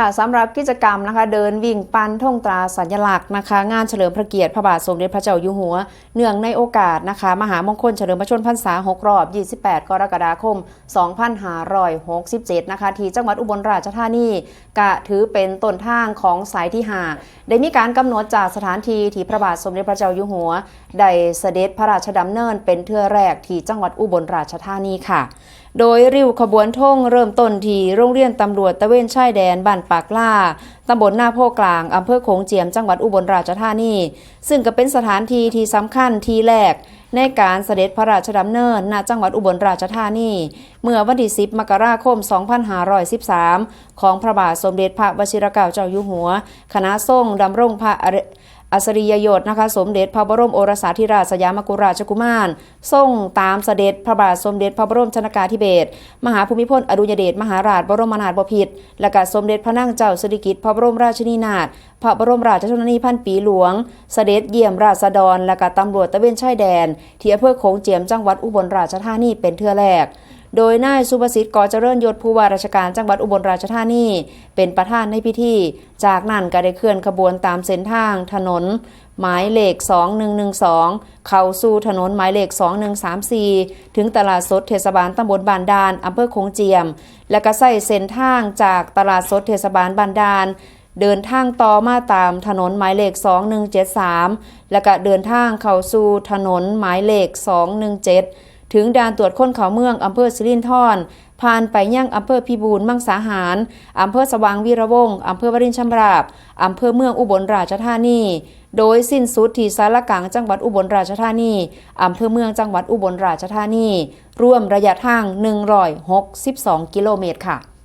ค่ะสำหรับกิจกรรมนะคะ เดินวิ่งปันท่องตราสัญลักษณ์นะคะ งานเฉลิมพระเกียรติพระบาทสมเด็จพระเจ้าอยู่หัว เนื่องในโอกาสนะคะ มหามงคลเฉลิมพระชนมพรรษา 6 รอบ 28 กรกฎาคม 2567 นะคะ ที่จังหวัดอุบลราชธานีกะถือเป็นต้นทางของสายที่5ได้มีการกำหนดจากสถานที่ที่พระบาทสมเด็จพระเจ้าอยู่หัวได้เสด็จพระราชดำเนินเป็นเทื่อแรกที่จังหวัดอุบลราชธานีค่ะ โดยริ้วขบวนท่งเริ่มต้นที่โรงเรียนตำรวจตะเวนชายแดนบ้านปากล่าตำบลหน้าโพกลางอำเภอโขงเจียมจังหวัดอุบลราชธานี ซึ่งก็เป็นสถานที่ที่สำคัญที่แรกในการเสด็จพระราชดำเนินณจังหวัดอุบลราชธานี เมื่อวันที่ 10 มกราคม 2513 ของพระบาทสมเด็จพระวชิรเกล้าเจ้าอยู่หัว คณะทรงดำรงพระอริอัสริยยศนะคะสมเด็จพระบรมโอรสาธิราชสยามกุฎราชกุมาร ทรงตามเสด็จพระบาทสมเด็จพระบรมชนากาธิเบศรมหาภูมิพลอดุลยเดชมหาราชบรมนาถบพิตรและก็สมเด็จพระนั่งเจ้าสิริกิติ์พระบรมราชินีนาถพระบรมราชชนนีพันปีหลวงเสด็จเยี่ยมราษฎร และก็ตำรวจตะเวนชายแดน ที่อำเภอโขงเจียมจังหวัดอุบลราชธานีเป็นเทื่อแรก โดยนายสุภสิทธิ์กอเจริญยศผู้ว่าราชการจังหวัดอุบลราชธานีเป็นประธานในพิธี จากนั้นก็ได้เคลื่อนขบวนตามเส้นทางถนนหมายเลข 2112 เข้าสู่ถนนหมายเลข 2134 ถึงตลาดสดเทศบาลตำบลบานดานอำเภอโขงเจียม และก็ใส่เส้นทางจากตลาดสดเทศบาลบานดาน เดินทางต่อมาตามถนนหมายเลข 2173 แล้วก็เดินทางเข้าสู่ถนนหมายเลข 217 ถึงด่านตรวจคนเขาเมืองอำเภอสิรินธรผ่านไปยังอำเภอพิบูลมังสาหารอำเภอสว่างวีระวงศ์อำเภอวรินชำราบอำเภอเมืองอุบลราชธานีโดยสิ้นสุดที่สารกลางจังหวัดอุบลราชธานีอำเภอเมืองจังหวัดอุบลราชธานีรวมระยะทาง 162 กิโลเมตรค่ะ